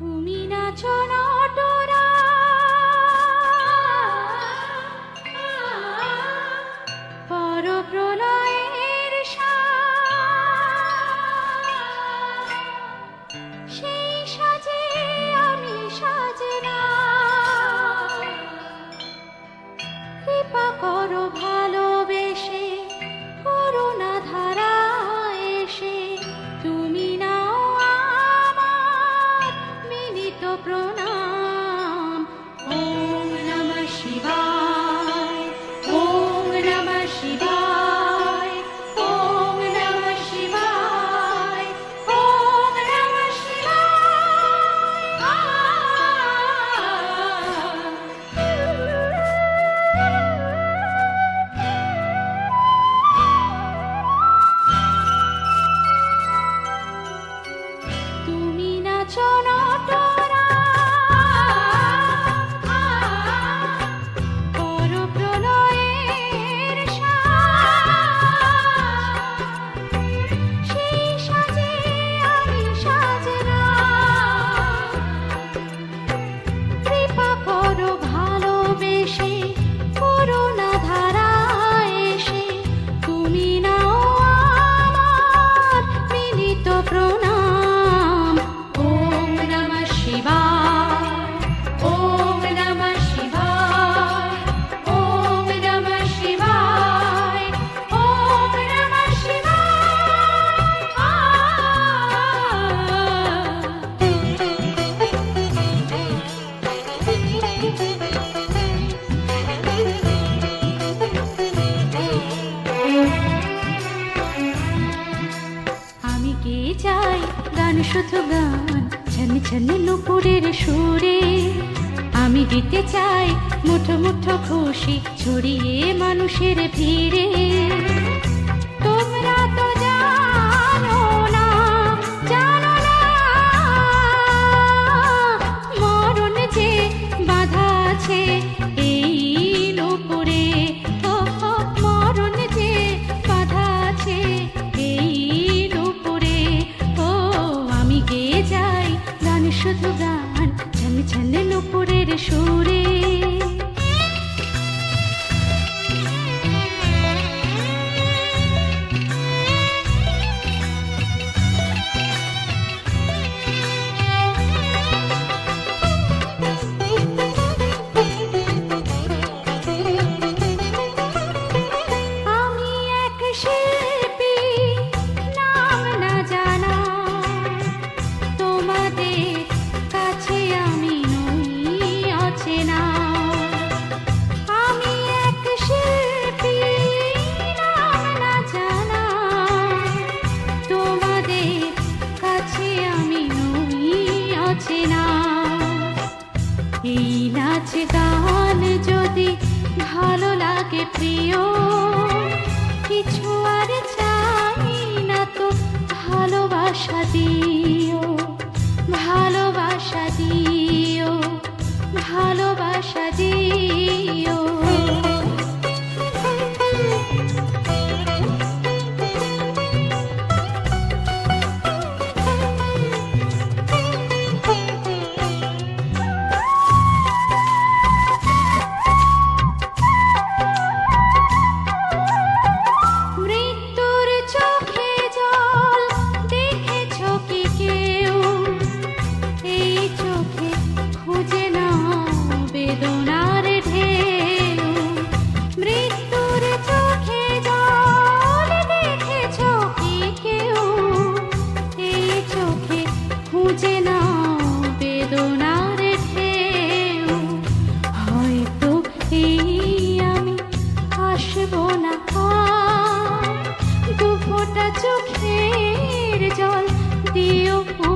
তুমি নাচো নটরা। পরপ্রলয় চাই গান, শুধু গান ছন ছন নুপুরের সুরে। আমি দিতে চাই মুঠো মুঠো খুশি ছড়িয়ে মানুষের ভিড়ে। তোমরা তো ছেলে নুপুরের সুরে। নাচে না। এই নাচ গান যদি ভালো লাগে প্রিয়, কিছু আর চাই না তো ভালোবাসা দিও ভালোবাসা দিও ভালোবাসা দিও। Oh.